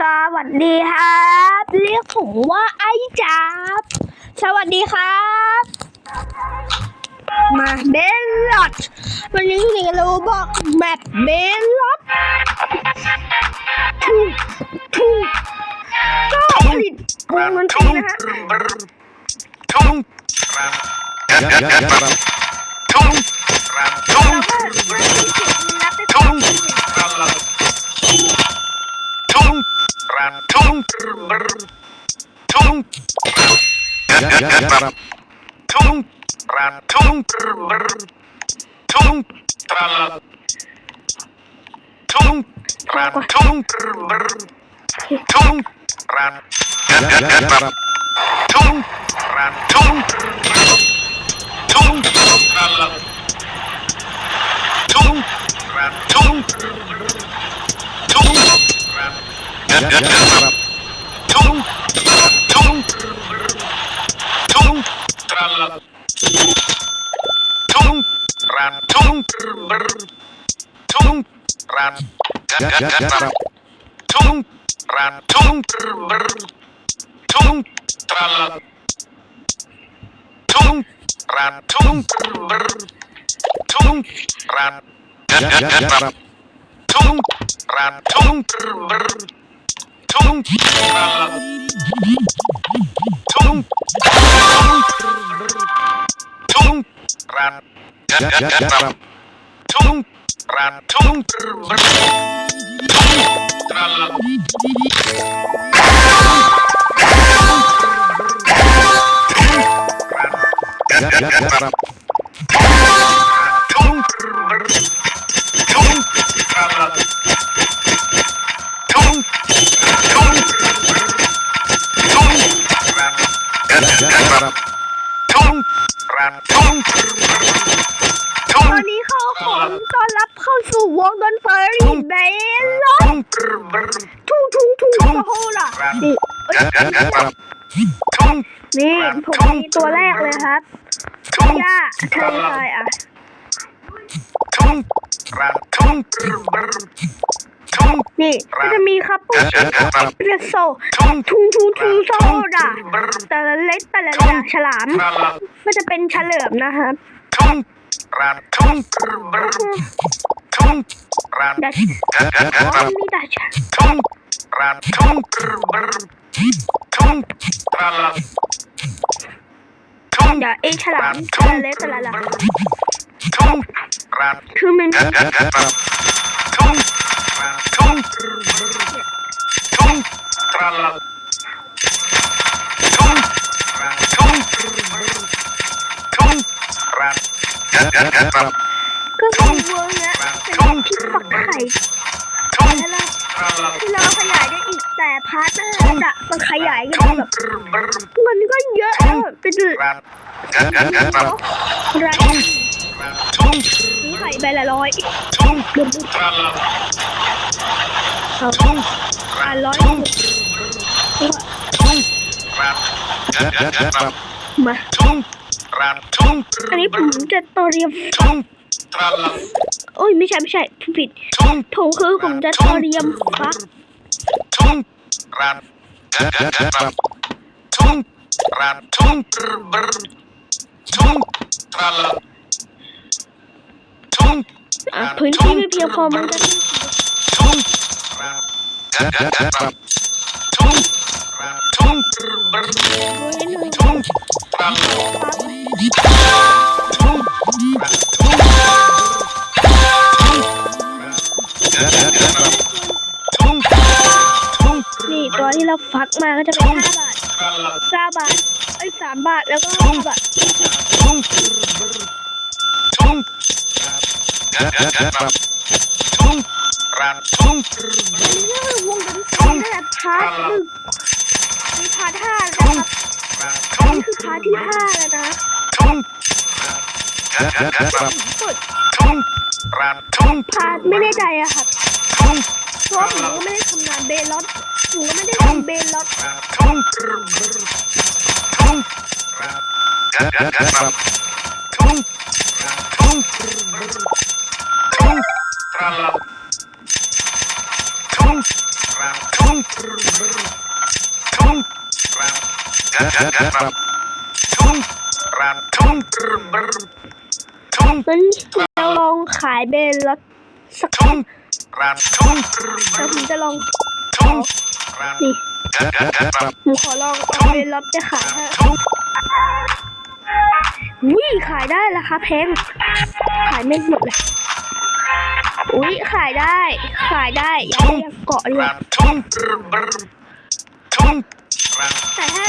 สวัสดีครับ เรียกผมว่าไอ้จับ สวัสดีครับ มาเบลลอดวันนี้อยู่ในโรบอกแบบเบลลอดถูกถูกก็ผลิตวงดนตรีนะฮะ Tung. Ja, ja, ja, ja. Tung. Tung. เราก็ไม่ Thung. Dạ dạ dạ rạp. Thung. Rạp thung. Thung. Tra la. Thung. Rạp thung. Thung. Rạp. Dạ dạ dạ rạp. Thung. Rạp thung. Thung. Tra la. Thung. Rạp thung. Thung. Rạp. Dạ dạ dạ rạp. Ja, ja, ja, ja. Tung. Tung. Tung. Tung. Tung. Tung. Ja, ja, ja, ja. Tung. Tung. Tung. Tung. Tung. Ja, ja, ja, ja. Tung. Tung. Ja, ja, ja, ja. Tung. Tung. Tung. Tung. Tung. Ja, ja, ja, ja. Tung. Tung. ต Ratung ber Ya ya ya rap. Ratung ber Ratung Ratung Ratung Ratung Ratung Ratung อนนี้เขาขอต้อนรับเข้าสู่วงดนตรีเบลลอด Tung. ทุ่งทุ่งทุ่งโอ้โหล่ะนี่เอ้ย Ja, ja, ja, ja. Tung. นี่ผมมีตัวแรกเลยครับ Tung. ย่าทะเลทรายอะ Tung. Tung. Tung. นี่ก็จะมีครับปุ๊บ Ja, ja, ja, ja. เปรสโซ Tung. ทุ่งทุ่งทุ่งโซดาแต่ละเล็กแต่ละอย่างฉลาม ก็จะเป็นเฉลิมนะครับ Tung. Tung. Tung. ดัช Ja, ja, อ๋อ ja, ja. มีดัช Tung. Tung. Tung. Tung. เดี๋ยวไอ้ฉลามแต่ละเล็กแต่ละหลัง Tung. คือมัน Ja, ja, ja, ja. Tung. Tung. Tung. Tung. ก็คือเวิร์กเนี้ยเป็นที่ฝักไข่แล้วเราที่เราขยายได้อีกแต่พาร์ทหน้าจะมันขยายกันแบบมันก็เยอะแล้วเป็น Ja, ja, ja, ja. ไร Tung. มีไข่ใบละร้อยเดือนเอาอ่าร้อย Tung. Ja, ตราทุ่งอันนี้ผมจะต่อเรียมทุ่งตรลโอ้ยไม่ใช่ไม่ใช่ผิดทุ่งถูกคือผมจะต่อเรียมฟักทุ่งรันทุ่งรันทุ่งบรทุ่งตราลทุ่งพื้นที่ไม่เพียงพอมันจะทุ่งรันดยัทุ่งทุ่งบรทุ่งตรล นี่ตัวที่เราฟักมาก็จะเป็นห้าบาทเก้าบาทไอ้สามบาทแล้วก็ห้าบาทนี่คือวงดนตรีตั้งแต่พาร์ทหนึ่งมีพาร์ทห้านะครับนี่คือพาร์ทที่ห้าแล้วนะ Tung. Ja, ja, ja, ja. เปิด Tung. Tung. พาร์ทไม่แน่ใจอะครับ Tung. เพราะว่าผมก็ไม่ได้ทำงานเบลล็อตผมก็ไม่ได้ทำเบลล็อต Tung. Tung. Ja, ja, ja, ja. Tung. Tung. Tung. Tung. Tung. ทุ่งรัดกัดกัดกัดรับทุ่งรัดทุ่งทุ่ง งั้นเราลองขายเบนและสักทุ่งรัดทุ่งแล้วผมจะลองทุ่งรัดนี่ผมขอลองเอาเบนล็อบไปขายให้ทุ่งขายได้ราคาแพงขายไม่หมดเลยอุ้ยขายได้ ขายได้ย่าเกาะเลย แต่ถ้า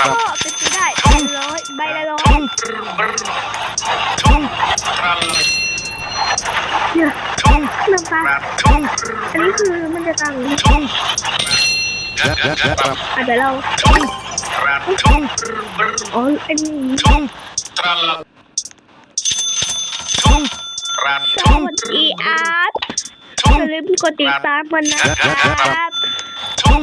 ราก็เป็นไปได้ใบละร้อยใบละร้อยเนี่ยทุ่งน้าอันนี้คือมันจะตังอาจจะเราทุ่งรัดทุ่งอ๋ออันนี้สวัสดีอาร์ตอย่าลืมกดติดตามมันนะครับ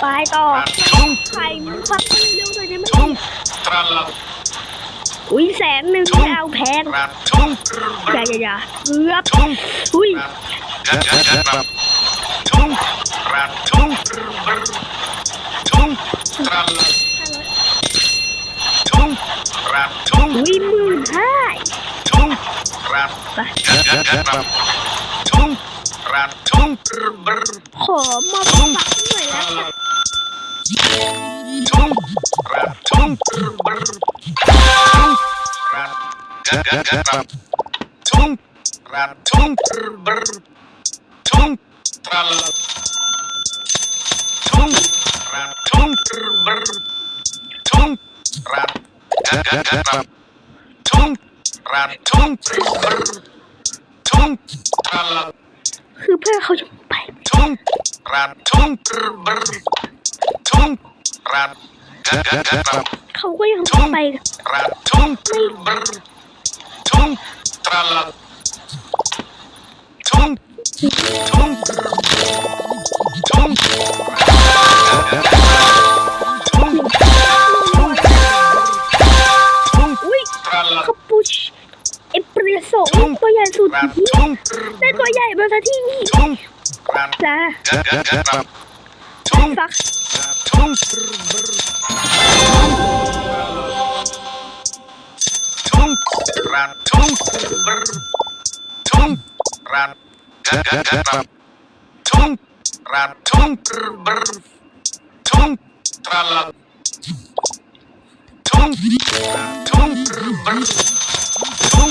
ไปต่อรัดทุ่งใครมึงฟังเร็วหน่อยได้ไหมทุ่งตรัลอุ้ยแสนหนึ่งไม่เอาแพงรัดทุ่งอย่าอย่าอย่าเกือบทุ่งอุ้ยกัดกัดกัดรับทุ่งรัดทุ่งทุ่งตรัลทุ่งรัดทุ่งอุ้ยหมื่นห้าทุ่งรัดไปกัดกัดกัด รับทุ่งขอมาฟังหน่อยแล้วกันทุ่งรัดทุ่งทุ่งรัดกัดกัดกัดรับทุ่งรัดทุ่งทุ่งตรัลทุ่งรัดทุ่งทุ่งรัดกัดกัดกัดรับทุ่งรัดทุ่งทุ่งตรัล คือเพื่อนเขาจะไปทุ่งรัดทุ่งทุ่งรัดกัดกัดกัดรับเขาก็ยังต้องไปกันรัดทุ่งทุ่งตรัลทุ่งทุ่งทุ่ง เอสเปรสโซ่ตัวใหญ่สุดรัดทุ่งได้ตัวใหญ่มาซะที่นี่ทุ่งรัดจ้ากัดกัดกัดรับทุ่งฟักทุ่งทุ่งรัดทุ่งทุ่งรัดกัดกัดกัดรับทุ่งรัดทุ่งทุ่งตรัลทุ่งทุ่งทุ่งกัดกัดกัดรับทุ่งรัดทุ่งทุ่งตรัลทุ่งรัดทุ่งทุ่ง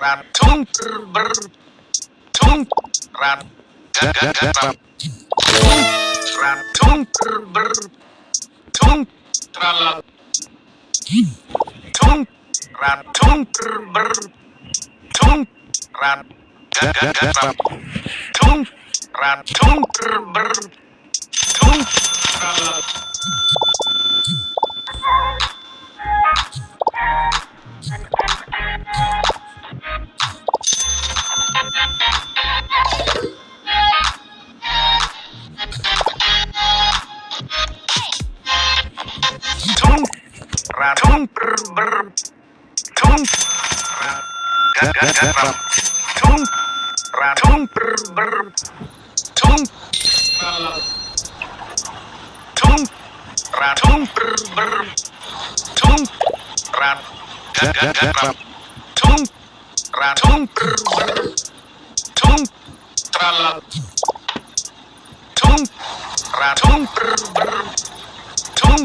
ดกัดกัดกัดรับทุ่งรัดทุ่งทุ่งตรัลทุ่งรัดทุ่งทุ่งทุ่งรัดทุ่ กัดกัดกัดรับทุ่งรัดทุ่งทุ่งตรัลทุ่งรัดทุ่งทุ่งรัดกัดกัดกัดรับทุ่งรัดทุ่งทุ่งตรัลทุ่งรัดทุ่งทุ่ง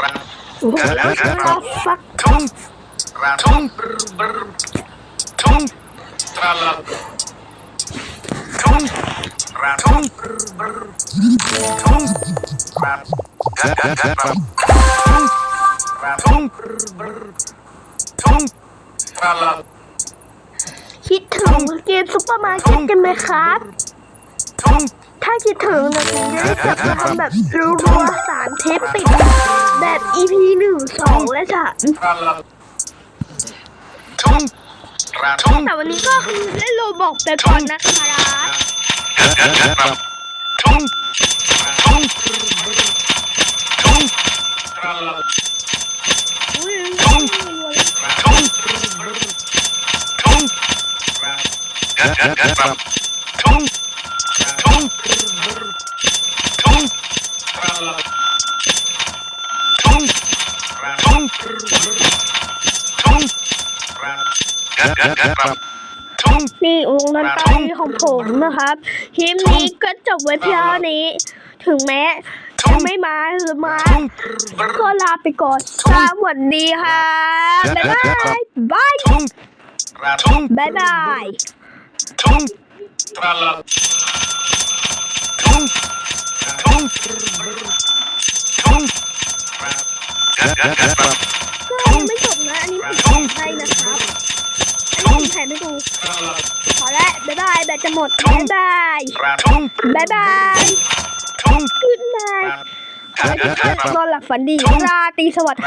รัดโอ้โหฟักทุ่งรัดทุ่งทุ่งตรัลทุ่งรัดทุ่งทุ่งรัดกัดกัดกัดรับทุ่งรัดทุ่งทุ่งตรัล คิดถึงเกมซุปเปอร์มาร์เก็ตกันไหมครับ ถ้าคิดถึงนะถึงจะได้เก็บมาทำแบบรัวๆสามเทปติด แบบ EP หนึ่งสองและสาม แต่วันนี้ก็คือเล่นโลบอกไปก่อนนะคะทุ่งทุ่งทุ่งตราลับ อุ้ย ทุ่งทุ่งทุ่งกัดกัดกัดครับทุ่งทุ่งทุ่งตราลับทุ่งทุ่งทุ่ง ครับทุ่งนี่วงดนตรีของผมนะครับคลิปนี้ก็จบไว้เพียงเท่านี้ ถึงแม้จะไม่มาหรือมาทุ่งก็ลาไปก่อนสวัสดีค่ะบ๊ายบายบายบ๊ายบายายบายบายบายทุ่ง good night นอนหลับฝันดีราตรีสวัสดิ์